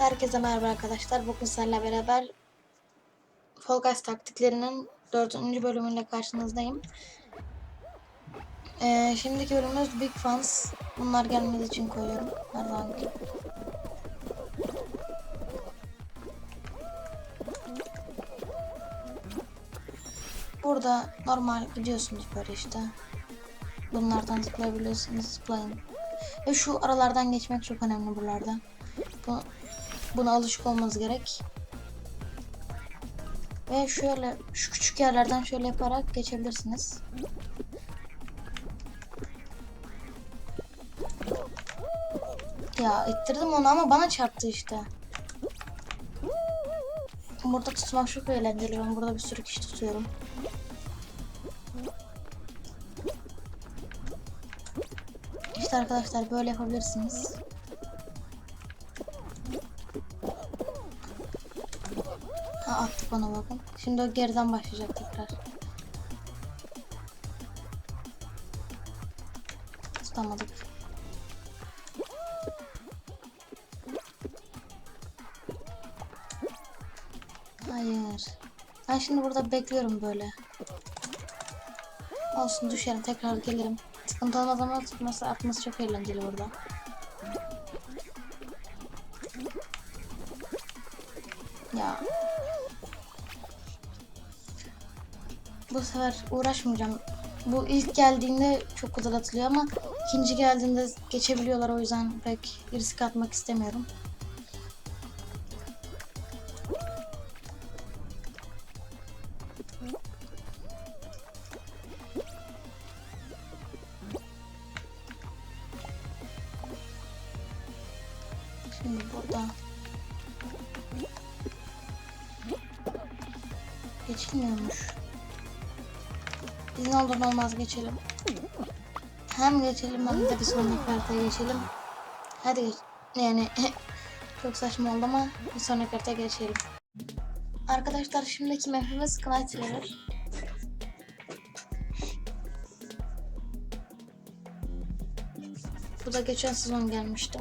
Herkese merhaba arkadaşlar. Bugün sizlerle beraber Fall Guys taktiklerinin dördüncü bölümüyle karşınızdayım. Ee, şimdiki bölümümüz Big Fans. Bunlar gelmediği için koyuyorum. Her zaman. Burada normal gidiyorsunuz böyle işte. Bunlardan zıplayabiliyorsunuz. Zıplayın. Ve şu aralardan geçmek çok önemli buralardan. Bu, buna alışık olmanız gerek. Ve şöyle şu küçük yerlerden şöyle yaparak geçebilirsiniz. Ya ittirdim onu ama bana çarptı işte. Burada tutmak çok eğlenceli. Ben burada bir sürü kişi tutuyorum. İşte arkadaşlar böyle yapabilirsiniz. Ona bakın. Şimdi o geriden başlayacak tekrar. Tutamadık. Hayır. Ben şimdi burada bekliyorum böyle. Olsun düşerim tekrar gelirim. Sıkıntı olmaz ama tutması atması çok eğlenceli burada. Ya. Bu sefer uğraşmayacağım. Bu ilk geldiğinde çok güzel atılıyor ama ikinci geldiğinde geçebiliyorlar o yüzden pek risk atmak istemiyorum. Şimdi burada geçilmiyormuş. Ne olur ne olmaz geçelim. Hem geçelim hem de bir sonraki haritaya geçelim. Hadi. Yani çok saçma oldu ama bir sonraki haritaya geçelim. Arkadaşlar şimdiki mapimiz Knight River. Bu da geçen sezon gelmişti.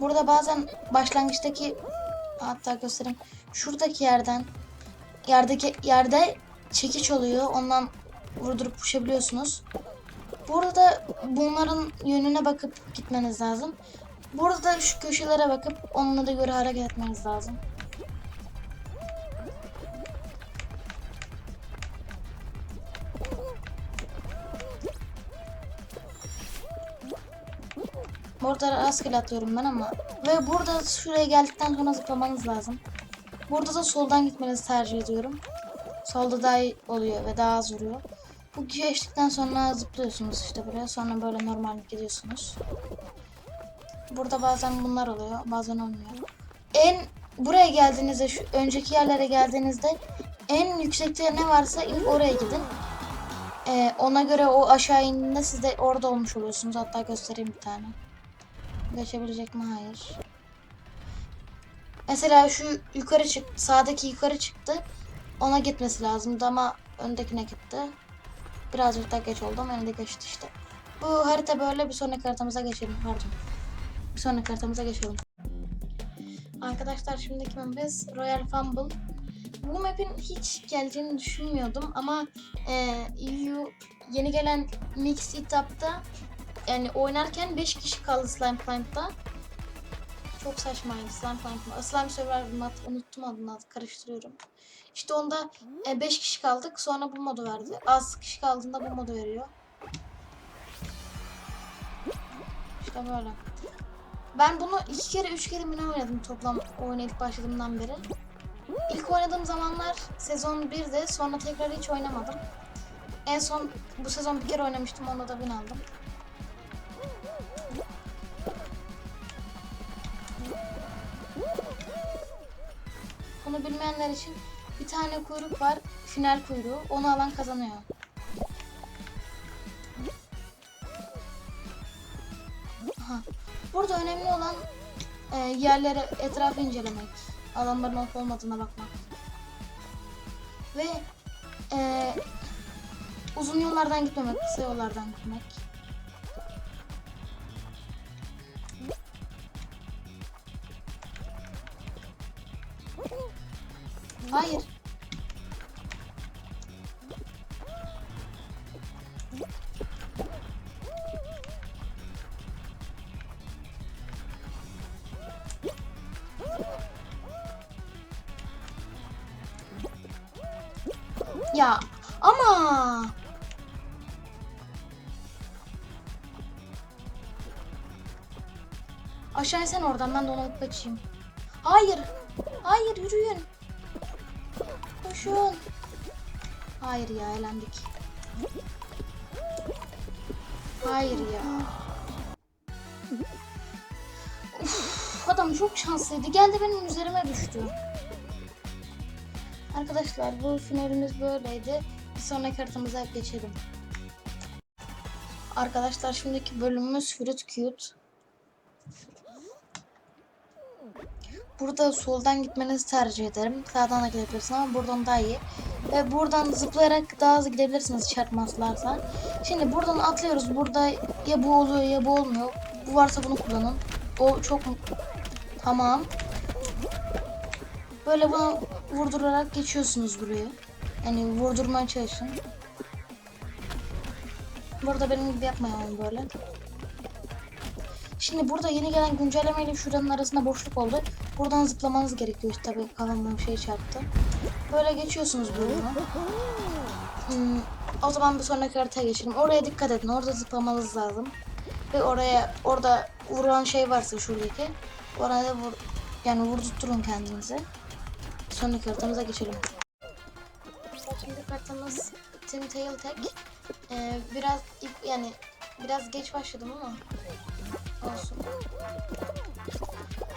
Burada bazen başlangıçtaki hatta göstereyim. Şuradaki yerden yerdeki yerde çekiç oluyor. Ondan vurdurup pusabiliyorsunuz. Burada bunların yönüne bakıp gitmeniz lazım. Burada şu köşelere bakıp onlara göre hareket etmeniz lazım. Burada rastgele atıyorum ben ama. Ve burada şuraya geldikten sonra zıplamanız lazım. Burada da soldan gitmenizi tercih ediyorum. Solda daha iyi oluyor ve daha az vuruyor. Bu geçtikten sonra zıplıyorsunuz işte buraya. Sonra böyle normal gidiyorsunuz. Burada bazen bunlar oluyor. Bazen olmuyor. En buraya geldiğinizde şu önceki yerlere geldiğinizde en yüksekte ne varsa ilk oraya gidin. Ee, ona göre o aşağı indiğinde siz de orada olmuş oluyorsunuz. Hatta göstereyim bir tane. Geçebilecek mi? Hayır. Mesela şu yukarı çıktı. Sağdaki yukarı çıktı. Ona gitmesi lazımdı ama öndekine gitti. Birazcık daha geç oldu ama önde geçti işte. Bu harita böyle bir sonraki haritamıza geçelim. Pardon. Bir sonraki haritamıza geçelim. Arkadaşlar şimdiki mapimiz Royal Fumble. Bu map'in hiç geleceğini düşünmüyordum ama e, EU yeni gelen Mix Etap'ta yani oynarken 5 kişi kaldı Slime Climb'da. Çok saçmaydı Slime Climb mı? Slime Survivor mod unuttum adını karıştırıyorum. İşte onda 5 kişi kaldık sonra bu modu verdi. Az kişi kaldığında bu modu veriyor. İşte böyle. Ben bunu iki kere üç kere mi oynadım toplam oyuna ilk başladığımdan beri. İlk oynadığım zamanlar sezon 1'de sonra tekrar hiç oynamadım. En son bu sezon bir kere oynamıştım onda da bin aldım. Bunu bilmeyenler için bir tane kuyruk var. Final kuyruğu. Onu alan kazanıyor. Aha. Burada önemli olan e, yerlere etrafı incelemek. Alanların olup olmadığına bakmak. Ve e, uzun yollardan gitmemek, kısa yollardan gitmek. Hayır. Ya ama Aşağı sen oradan ben de alıp kaçayım. Hayır. Hayır yürüyün. Koşun. Hayır ya elendik. Hayır ya. Uf, adam çok şanslıydı. Geldi benim üzerime düştü. Arkadaşlar bu finalimiz böyleydi. Bir sonraki haritamıza geçelim. Arkadaşlar şimdiki bölümümüz Fruit Cute. Burada soldan gitmenizi tercih ederim. Sağdan da gidebilirsin ama buradan daha iyi. Ve buradan zıplayarak daha hızlı gidebilirsiniz çarpmazlarsa. Şimdi buradan atlıyoruz. Burada ya bu oluyor ya bu olmuyor. Bu varsa bunu kullanın. O çok tamam. Böyle bunu vurdurarak geçiyorsunuz buraya. Yani vurdurmaya çalışın. Burada benim gibi yapmayalım böyle. Şimdi burada yeni gelen güncellemeyle şuranın arasında boşluk oldu. Buradan zıplamanız gerekiyor. Tabii kafama bir şey çarptı. Böyle geçiyorsunuz bölümü. Hmm, o zaman bir sonraki haritaya geçelim. Oraya dikkat edin. Orada zıplamanız lazım. Ve oraya orada vuran şey varsa şuradaki. Oraya vur, yani vurdurtturun kendinizi. Bir sonraki haritamıza geçelim. Şimdi haritamız Tim Tail Tek. Ee, biraz yani biraz geç başladım ama olsun.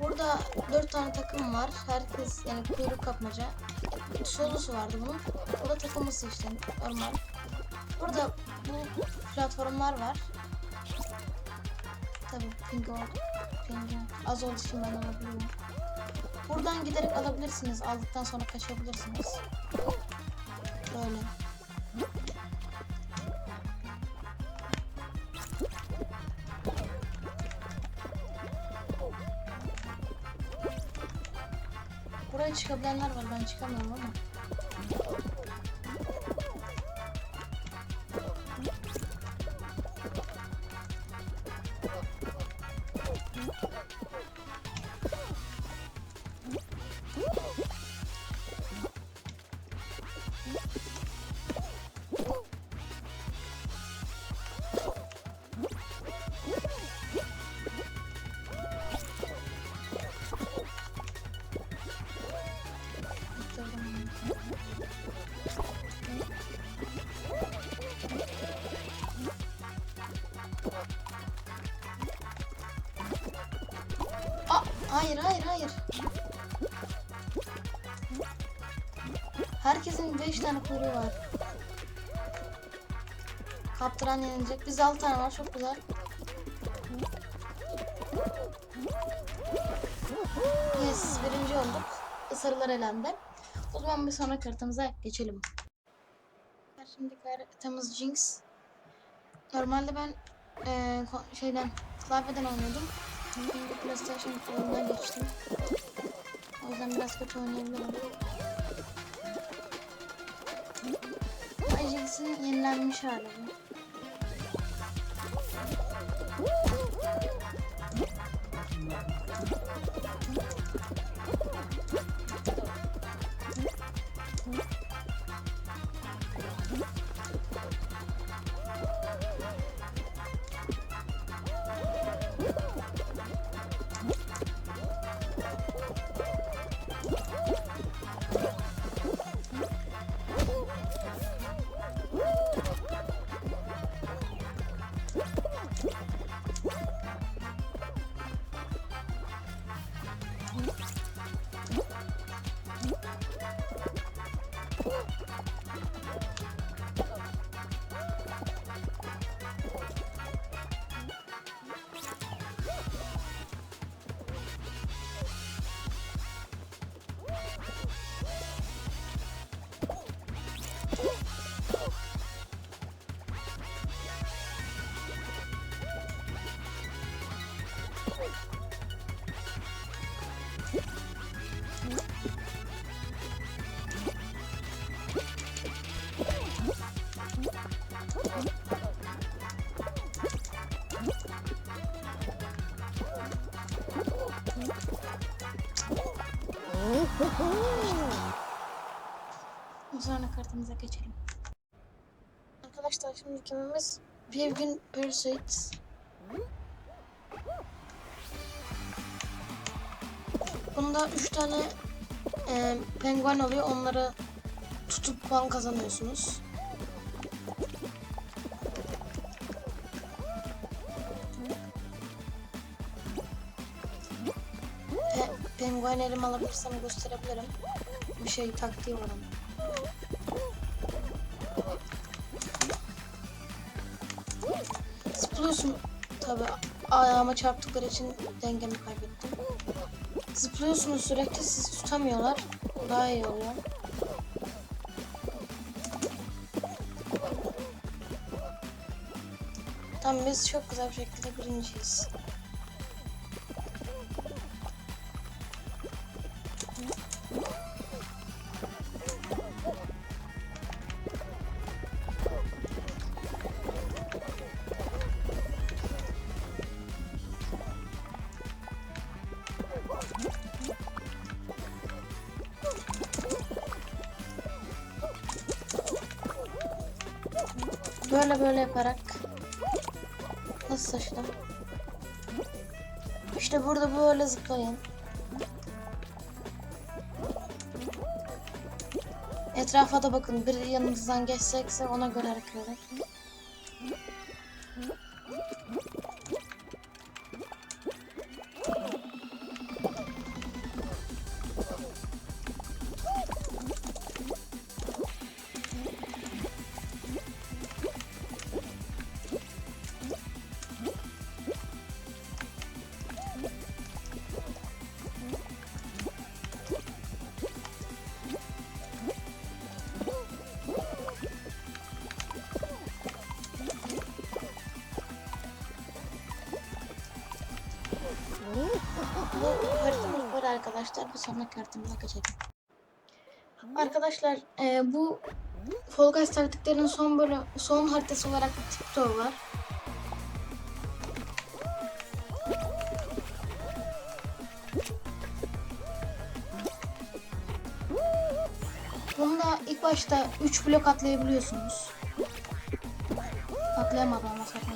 Burada dört tane takım var. Herkes yani kuyruk kapmaca. Solusu vardı bunun. Bu da takılması işte normal. Burada bu platformlar var. Tabii ping oldu. Ping az olduğu için ben alabiliyorum. Buradan giderek alabilirsiniz. Aldıktan sonra kaçabilirsiniz. Böyle. Çıkabilenler var. Ben çıkamıyorum ama. Hayır hayır hayır. Herkesin 5 tane kuyruğu var. Kaptıran yenilecek. Biz 6 tane var çok güzel. Yes birinci olduk. Isırılar elendi. O zaman bir sonraki haritamıza geçelim. Şimdi haritamız Jinx. Normalde ben ko- şeyden klavyeden oynuyordum. Şimdi PlayStation 4'una geçtim. O yüzden biraz kötü oynayabilirim. Ajax'ın yenilenmiş hali. Sonra kartımıza geçelim. Arkadaşlar şimdi kimimiz bir gün Pursuit. Bunda 3 tane e, penguen oluyor. Onları tutup puan kazanıyorsunuz. Pe penguen elim alabilirsem gösterebilirim. Bir şey taktiği var ama. Zıplıyorsun tabi ayağıma çarptıkları için dengemi kaybettim. Zıplıyorsunuz sürekli sizi tutamıyorlar. Daha iyi oluyor. Tamam biz çok güzel bir şekilde birinciyiz. Böyle böyle yaparak nasıl taşıdım? İşte burada böyle zıplayın. Etrafa da bakın. Biri yanınızdan geçecekse ona göre hareket edin. Arkadaşlar. Bir sonraki haritamıza geçelim. Arkadaşlar e, bu Fall Guys taktiklerin son bölüm, son haritası olarak bir TikTok var. Bunda ilk başta 3 blok atlayabiliyorsunuz. Atlayamadım ama sakın.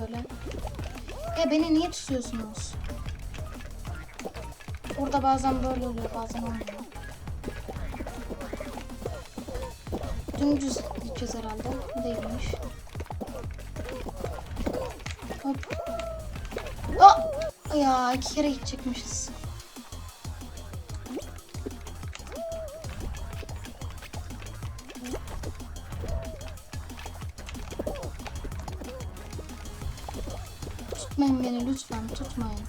Böyle. E beni niye tutuyorsunuz? Burada bazen böyle oluyor bazen olmuyor. Dümdüz gideceğiz herhalde. Değilmiş. Hop. Aa! Ya iki kere gidecekmişiz. Tutmayın beni lütfen tutmayın.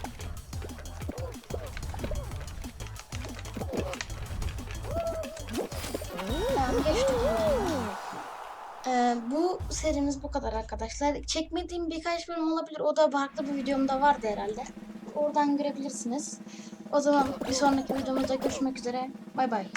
Tamam geçtik. Ee, bu serimiz bu kadar arkadaşlar. Çekmediğim birkaç bölüm olabilir. O da farklı bir videomda vardı herhalde. Oradan görebilirsiniz. O zaman bir sonraki videomuzda görüşmek üzere. Bay bay.